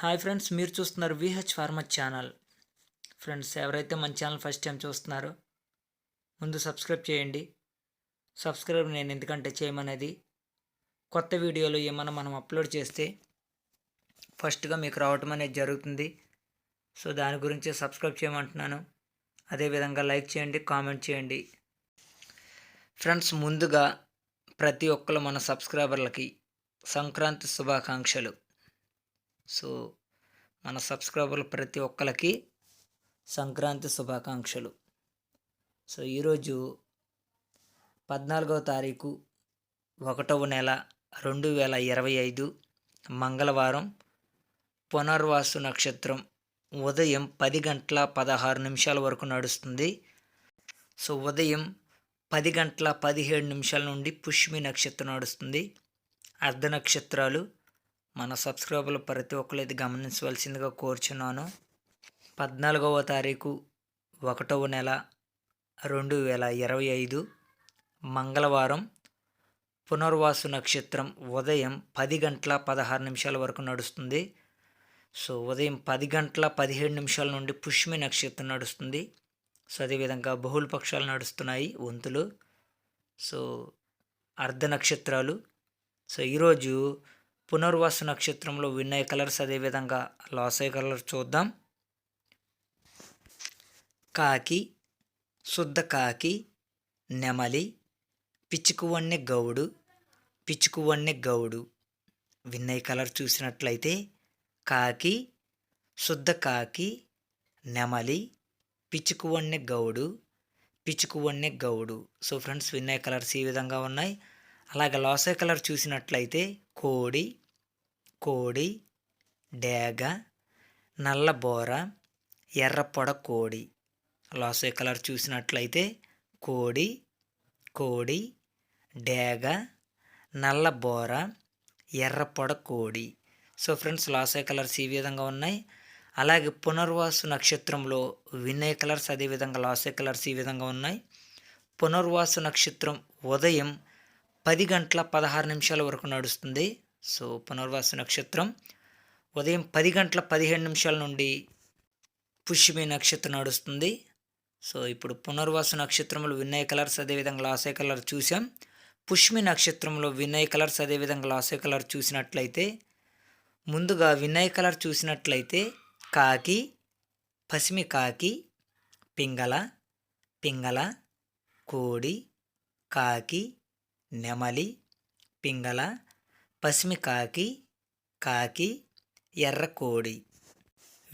Hi friends మీరు చూస్తున్నారు VH pharma channel. Friends ఎవరైతే మన ఛానల్ ఫస్ట్ టైం చూస్తున్నారో ముందు సబ్స్క్రైబ్ చేయండి. సబ్స్క్రైబ్ నేను ఎందుకంటే చేయమనేది. కొత్త వీడియోలు ఏమైనా మనం అప్లోడ్ చేస్తే ఫస్ట్గా మీకు రావటం అనేది జరుగుతుంది. సో దాని గురించి సబ్స్క్రైబ్ చేయమంటున్నాను. అదేవిధంగా లైక్ చేయండి కామెంట్ చేయండి. ఫ్రెండ్స్ ముందుగా ప్రతి ఒక్కరు మన సబ్స్క్రైబర్లకి సంక్రాంతి శుభాకాంక్షలు. సో మన సబ్స్క్రైబర్లు ప్రతి ఒక్కరికి సంక్రాంతి శుభాకాంక్షలు. సో ఈరోజు పద్నాలుగవ తారీఖు ఒకటవ నెల రెండు వేల ఇరవై ఐదు మంగళవారం పునర్వాసు నక్షత్రం ఉదయం పది గంటల పదహారు నిమిషాల వరకు నడుస్తుంది. సో ఉదయం పది గంటల పదిహేడు నిమిషాల నుండి పుష్మి నక్షత్రం నడుస్తుంది. అర్ధ నక్షత్రాలు మన సబ్స్క్రైబర్లు ప్రతి ఒక్కరు ఇది గమనించవలసిందిగా కోరుచున్నాను. పద్నాలుగవ తారీఖు ఒకటవ నెల రెండు వేల ఇరవై ఐదు మంగళవారం పునర్వాసు నక్షత్రం ఉదయం పది గంటల పదహారు నిమిషాల వరకు నడుస్తుంది. సో ఉదయం పది గంటల పదిహేడు నిమిషాల నుండి పుష్మి నక్షత్రం నడుస్తుంది. సో అదేవిధంగా బహుళ పక్షాలు నడుస్తున్నాయి వంతులు. సో అర్ధ నక్షత్రాలు. సో ఈరోజు పునర్వాసు నక్షత్రంలో వినయ్ కలర్స్ అదేవిధంగా అయ్యే కలర్ చూద్దాం. కాకి శుద్ధ కాకి నెమలి పిచ్చుకువన్నె గౌడు పిచ్చుకువన్నె గౌడు. వినయ్ కలర్ చూసినట్లయితే కాకి శుద్ధ కాకి నెమలి పిచ్చుకువన్నె గౌడు పిచ్చుకువన్నె గౌడు. సో ఫ్రెండ్స్ వినయ్ కలర్స్ ఈ విధంగా ఉన్నాయి. అలాగే లోసే కలర్ చూసినట్లయితే కోడి కోడి డేగ నల్లబోర ఎర్రపొడ కోడి. లోసే కలర్ చూసినట్లయితే కోడి కోడి డేగ నల్లబోర ఎర్రపొడ కోడి. సో ఫ్రెండ్స్ లాసే కలర్స్ ఈ విధంగా ఉన్నాయి. అలాగే పునర్వాసు నక్షత్రంలో వినయ కలర్స్ అదేవిధంగా లాసే కలర్స్ ఈ విధంగా ఉన్నాయి. పునర్వాసు నక్షత్రం ఉదయం పది గంటల పదహారు నిమిషాల వరకు నడుస్తుంది. సో పునర్వాస నక్షత్రం. ఉదయం పది గంటల పదిహేడు నిమిషాల నుండి పుష్యమి నక్షత్రం నడుస్తుంది. సో ఇప్పుడు పునర్వాస నక్షత్రంలో వినయ కలర్స్ అదేవిధంగా లాసే కలర్ చూసాం పుష్మి నక్షత్రంలో వినయ కలర్స్ అదేవిధంగా లాసే కలర్ చూసినట్లయితే ముందుగా వినయ కలర్ చూసినట్లయితే కాకి పసిమి కాకి పింగళ పింగళ కోడి కాకి నెమలి పింగళ పసిమి కాకి కాకి ఎర్రకోడి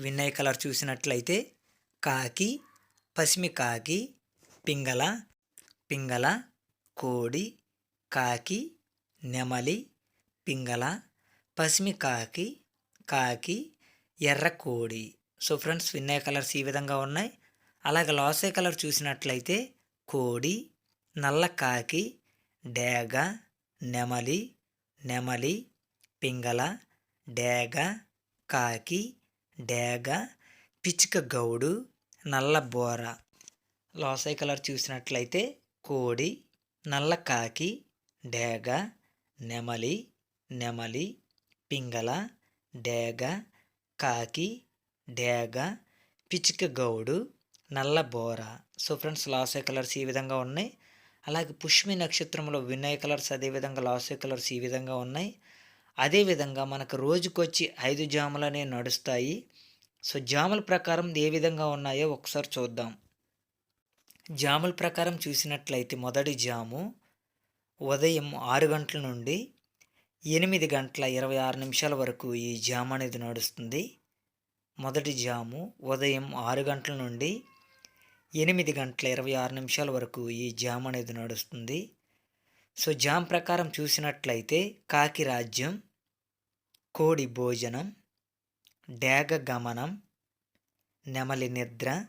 వినయ్ కలర్ చూసినట్లయితే కాకి పసిమి కాకి పింగళ పింగళ కోడి కాకి నెమలి పింగళ పసిమి కాకి కాకి ఎర్రకోడి సో ఫ్రెండ్స్ విన్నయ్య కలర్స్ ఈ విధంగా ఉన్నాయి. అలాగే లాసే కలర్ చూసినట్లయితే కోడి నల్ల కాకి డేగ నెమలి నెమలి పింగళ డేగ కాకి డేగ పిచ్చుక గౌడు నల్ల బోర. లోసై కలర్ చూసినట్లయితే కోడి నల్ల కాకి డేగ నెమలి నెమలి పింగళ డేగ కాకి డేగ పిచ్చుక గౌడు నల్ల బోర. సో ఫ్రెండ్స్ లాసై కలర్స్ ఈ విధంగా ఉన్నాయి. అలాగే పుష్మి నక్షత్రంలో వినయ కలర్స్ అదేవిధంగా లాసే కలర్స్ ఈ విధంగా ఉన్నాయి. అదేవిధంగా మనకు రోజుకొచ్చి ఐదు జాములనే నడుస్తాయి. సో జాముల ప్రకారం ఏ విధంగా ఉన్నాయో ఒకసారి చూద్దాం. జాముల ప్రకారం చూసినట్లయితే మొదటి జాము ఉదయం ఆరు గంటల నుండి ఎనిమిది గంటల ఇరవై ఆరు నిమిషాల వరకు ఈ జాము అనేది నడుస్తుంది. మొదటి జాము ఉదయం ఆరు గంటల నుండి ఎనిమిది గంటల ఇరవై ఆరు నిమిషాల వరకు ఈ జామ్ అనేది నడుస్తుంది. సో జామ్ ప్రకారం చూసినట్లయితే కాకి రాజ్యం కోడి భోజనం డేగ గమనం నెమలి నిద్ర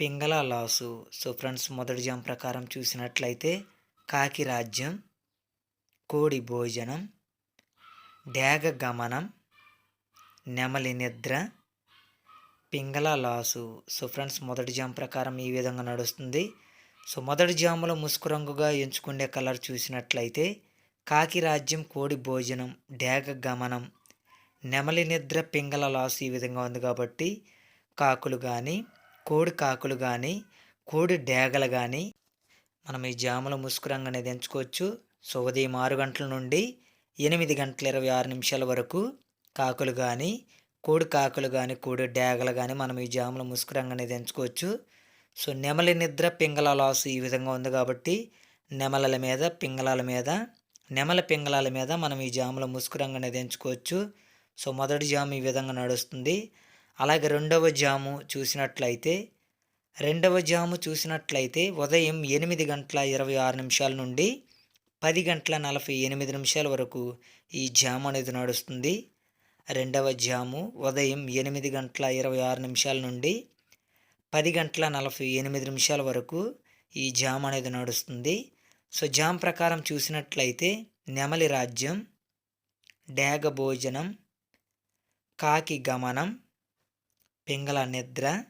పింగళ లాసు. సో ఫ్రెండ్స్ మొదటి జామ్ ప్రకారం చూసినట్లయితే కాకి రాజ్యం కోడి భోజనం డేగ గమనం నెమలి నిద్ర పింగళ లాసు. సో ఫ్రెండ్స్ మొదటి జామ్ ప్రకారం ఈ విధంగా నడుస్తుంది. సో మొదటి జాములో ముసుకు రంగుగా ఎంచుకునే కలర్ చూసినట్లయితే కాకి రాజ్యం కోడి భోజనం డేగ గమనం నెమలి నిద్ర పింగళ లాసు ఈ విధంగా ఉంది కాబట్టి కాకులు కానీ కోడి కాకులు కానీ కోడి డేగలు కానీ మనం ఈ జాముల ముసుకురంగు అనేది ఎంచుకోవచ్చు. సో ఉదయం ఆరు గంటల నుండి ఎనిమిది గంటల ఇరవై ఆరు నిమిషాల వరకు కాకులు కానీ కోడి కాకులు కానీ కోడి డేగలు కానీ మనం ఈ జాముల ముసుకురంగు అనేది ఎంచుకోవచ్చు. సో నెమలి నిద్ర పింగళ లాస్ ఈ విధంగా ఉంది కాబట్టి నెమలల మీద పింగళాల మీద నెమల పింగళాల మీద మనం ఈ జాముల ముసుకురంగు అనేది ఎంచుకోవచ్చు. సో మొదటి జాము ఈ విధంగా నడుస్తుంది. అలాగే రెండవ జాము చూసినట్లయితే రెండవ జాము చూసినట్లయితే ఉదయం ఎనిమిది గంటల ఇరవై ఆరు నిమిషాల నుండి పది గంటల నలభై ఎనిమిది నిమిషాల వరకు ఈ జాము అనేది నడుస్తుంది. రెండవ జాము ఉదయం ఎనిమిది గంటల ఇరవై ఆరు నిమిషాల నుండి పది గంటల నలభై ఎనిమిది నిమిషాల వరకు ఈ జామ్ అనేది నడుస్తుంది. సో జామ్ ప్రకారం చూసినట్లయితే నెమలి రాజ్యం డేగ భోజనం కాకి గమనం పింగళ నిద్ర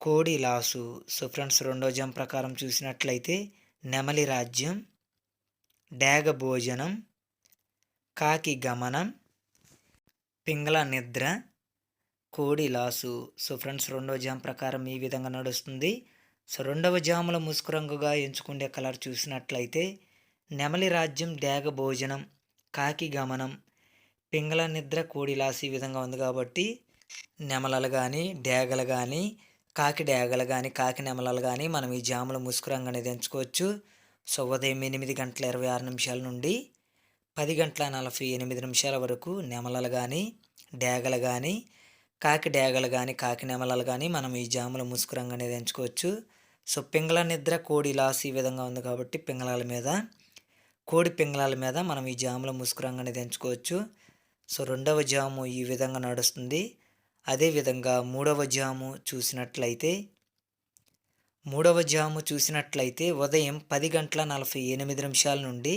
కోడి లాసు. సో ఫ్రెండ్స్ రెండో జామ్ ప్రకారం చూసినట్లయితే నెమలి రాజ్యం డేగ భోజనం కాకి గమనం పింగళ నిద్ర కోడి లాసు. సో ఫ్రెండ్స్ రెండవ జామ్ ప్రకారం ఈ విధంగా నడుస్తుంది. సో రెండవ జాముల ముసుకు రంగుగా ఎంచుకునే కలర్ చూసినట్లయితే నెమలి రాజ్యం డేగ భోజనం కాకి గమనం పింగళ నిద్ర కోడి లాసు ఈ విధంగా ఉంది కాబట్టి నెమలలు కానీ డేగలు కానీ కాకి డేగలు కానీ కాకి నెమలలు కానీ మనం ఈ జాముల ముసుకు రంగు అనేది ఎంచుకోవచ్చు. సో ఉదయం ఎనిమిది గంటల ఇరవై ఆరు నిమిషాల నుండి పది గంటల నలభై ఎనిమిది నిమిషాల వరకు నెమలలు కానీ డేగలు కానీ కాకి డేగలు కానీ కాకి నెమలలు కానీ మనం ఈ జాముల ముసుగు రంగు అనేది ఎంచుకోవచ్చు. సో పింగళ నిద్ర కోడి లాస్ ఈ విధంగా ఉంది కాబట్టి పింగళాల మీద కోడి పింగళాల మీద మనం ఈ జాముల ముసుగు రంగు అనేది ఎంచుకోవచ్చు. సో రెండవ జాము ఈ విధంగా నడుస్తుంది. అదేవిధంగా మూడవ జాము చూసినట్లయితే మూడవ జాము చూసినట్లయితే ఉదయం పది గంటల నలభై ఎనిమిది నిమిషాల నుండి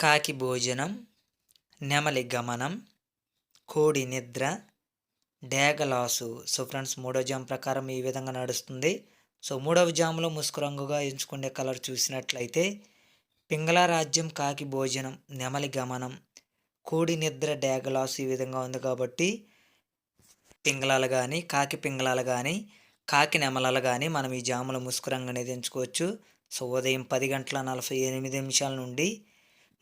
కాకి భోజనం నెమలి గమనం కోడి నిద్ర డేగలాసు సో ఫ్రెండ్స్ మూడో జామ్ ప్రకారం ఈ విధంగా నడుస్తుంది. సో మూడవ జాములో ముసుకు రంగుగా ఎంచుకునే కలర్ చూసినట్లయితే పింగళ రాజ్యం కాకి భోజనం నెమలి గమనం కోడి నిద్ర డేగలాసు ఈ విధంగా ఉంది కాబట్టి పింగళాలు కానీ కాకి పింగళాలు కానీ కాకి నెమలలు కానీ మనం ఈ జాముల ముసుకు రంగు అనేది ఎంచుకోవచ్చు. సో ఉదయం పది గంటల నలభై ఎనిమిది నిమిషాల నుండి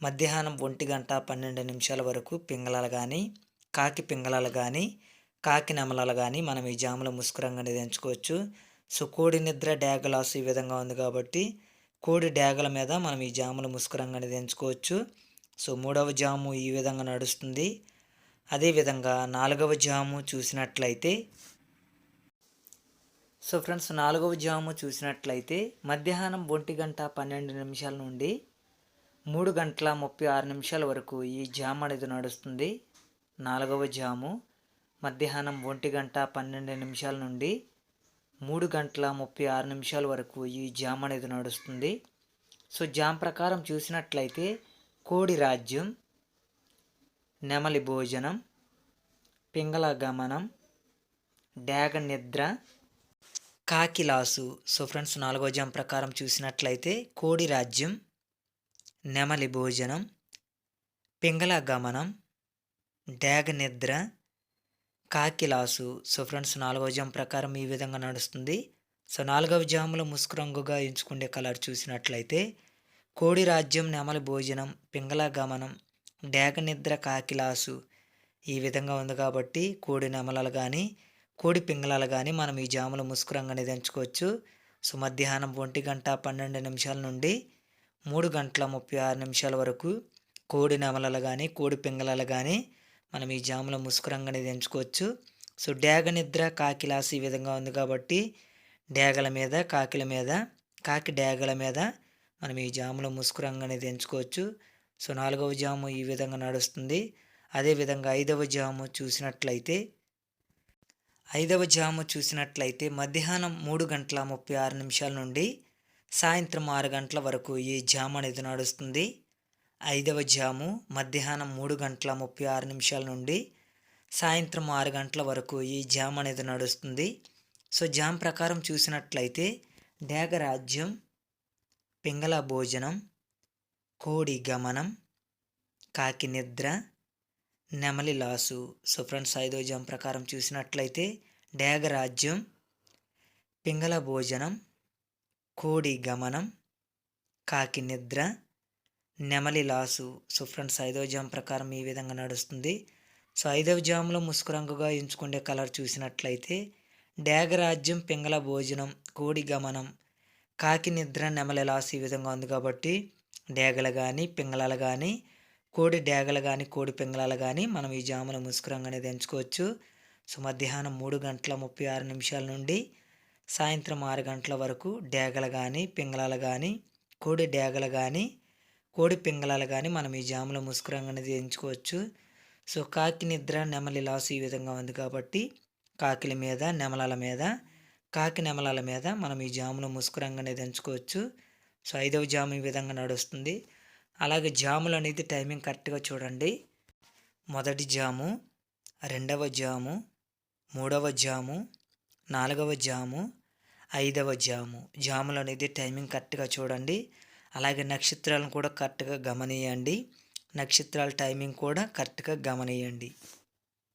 మధ్యాహ్నం ఒంటి గంట పన్నెండు నిమిషాల వరకు పింగళాలు కానీ కాకి పింగళాలు కానీ కాకి నెమలాలు కానీ మనం ఈ జాముల ముసుగు ఎంచుకోవచ్చు. సో కోడి నిద్ర డ్యాగలాస్ ఈ విధంగా ఉంది కాబట్టి కోడి డ్యాగల మీద మనం ఈ జాముల ముసుగు రంగు ఎంచుకోవచ్చు. సో మూడవ జాము ఈ విధంగా నడుస్తుంది. అదేవిధంగా నాలుగవ జాము చూసినట్లయితే సో ఫ్రెండ్స్ నాలుగవ జాము చూసినట్లయితే మధ్యాహ్నం ఒంటి గంట పన్నెండు నిమిషాల నుండి మూడు గంటల ముప్పై ఆరు నిమిషాల వరకు ఈ జామ్ అనేది నడుస్తుంది. నాలుగవ జాము. మధ్యాహ్నం ఒంటి గంట పన్నెండు నిమిషాల నుండి మూడు గంటల ముప్పై ఆరు నిమిషాల వరకు ఈ జామ్ అనేది నడుస్తుంది. సో జామ్ ప్రకారం చూసినట్లయితే కోడి రాజ్యం నెమలి భోజనం పింగళ గమనం డాగ నిద్ర కాకిలాసు సో ఫ్రెండ్స్ నాలుగో జామ్ ప్రకారం చూసినట్లయితే కోడి రాజ్యం నెమలి భోజనం పింగళ గమనం డాగ నిద్ర కాకిలాసు. సో ఫ్రెండ్స్ నాలుగవ జామ్ ప్రకారం ఈ విధంగా నడుస్తుంది. సో నాలుగవ జాములో ముసుకు రంగుగా ఎంచుకునే కలర్ చూసినట్లయితే కోడి రాజ్యం నెమలి భోజనం పింగళ గమనం డ్యాగ నిద్ర కాకిలాసు ఈ విధంగా ఉంది కాబట్టి కోడి నెమలలు కానీ కోడి పింగళాలు కానీ మనం ఈ జాముల ముసుకు రంగు అనేది ఎంచుకోవచ్చు. సో మధ్యాహ్నం ఒంటి గంట పన్నెండు నిమిషాల నుండి మూడు గంటల ముప్పై ఆరు నిమిషాల వరకు కోడి నమలలు కానీ కోడి పింగళాలు కానీ మనం ఈ జాముల ముసుగు అనేది ఎంచుకోవచ్చు. సో డేగ నిద్ర కాకిలాస్ ఈ విధంగా ఉంది కాబట్టి డేగల మీద కాకిల మీద కాకి డేగల మీద మనం ఈ జాముల ముసుగు అనేది ఎంచుకోవచ్చు. సో నాలుగవ జాము ఈ విధంగా నడుస్తుంది. అదేవిధంగా ఐదవ జాము చూసినట్లయితే ఐదవ జాము చూసినట్లయితే మధ్యాహ్నం మూడు గంటల ముప్పై ఆరు నిమిషాల నుండి సాయంత్రం ఆరు గంటల వరకు ఈ జాము అనేది నడుస్తుంది. ఐదవ జాము మధ్యాహ్నం మూడు గంటల ముప్పై ఆరు నిమిషాల నుండి సాయంత్రం ఆరు గంటల వరకు ఈ జామ్ అనేది నడుస్తుంది. సో జామ్ ప్రకారం చూసినట్లయితే డేగరాజ్యం పింగళ భోజనం కోడి గమనం కాకి నిద్ర నెమలి లాసు. సో ఫ్రెండ్స్ ఐదో జామ్ ప్రకారం చూసినట్లయితే డేగరాజ్యం పింగళ భోజనం కోడి గమనం కాకి నిద్ర నెమలి లాసు. సో ఫ్రెండ్స్ ఐదవ జామ్ ప్రకారం ఈ విధంగా నడుస్తుంది. సో ఐదవ జాములో ముసుకు రంగుగా ఎంచుకునే కలర్ చూసినట్లయితే డేగరాజ్యం పింగళ భోజనం కోడి గమనం కాకి నిద్ర నెమలి లాసు ఈ విధంగా ఉంది కాబట్టి డేగలు కానీ పింగళాలు కానీ కోడి డేగలు కానీ కోడి పింగళాలు కానీ మనం ఈ జాముల ముసుకు రంగు అనేది ఎంచుకోవచ్చు. సో మధ్యాహ్నం మూడు గంటల ముప్పై ఆరు నిమిషాల నుండి సాయంత్రం ఆరు గంటల వరకు డేగలు కానీ పింగళాలు కానీ కోడి డేగలు కానీ కోడి పింగళాలు కానీ మనం ఈ జాములో ముసుగు అనేది ఎంచుకోవచ్చు. సో కాకి నిద్ర నెమలి లాసు ఈ విధంగా ఉంది కాబట్టి కాకిల మీద నెమలాల మీద కాకి నెమలాల మీద మనం ఈ జాములో ముసుగు అనేది ఎంచుకోవచ్చు. సో ఐదవ జాము ఈ విధంగా నడుస్తుంది. అలాగే జాములు అనేది టైమింగ్ కరెక్ట్గా చూడండి. మొదటి జాము రెండవ జాము మూడవ జాము నాలుగవ జాము ఐదవ జాము. జాములు అనేది టైమింగ్ కరెక్ట్గా చూడండి. అలాగే నక్షత్రాలను కూడా కరెక్ట్గా గమనియండి. నక్షత్రాల టైమింగ్ కూడా కరెక్ట్గా గమనియండి.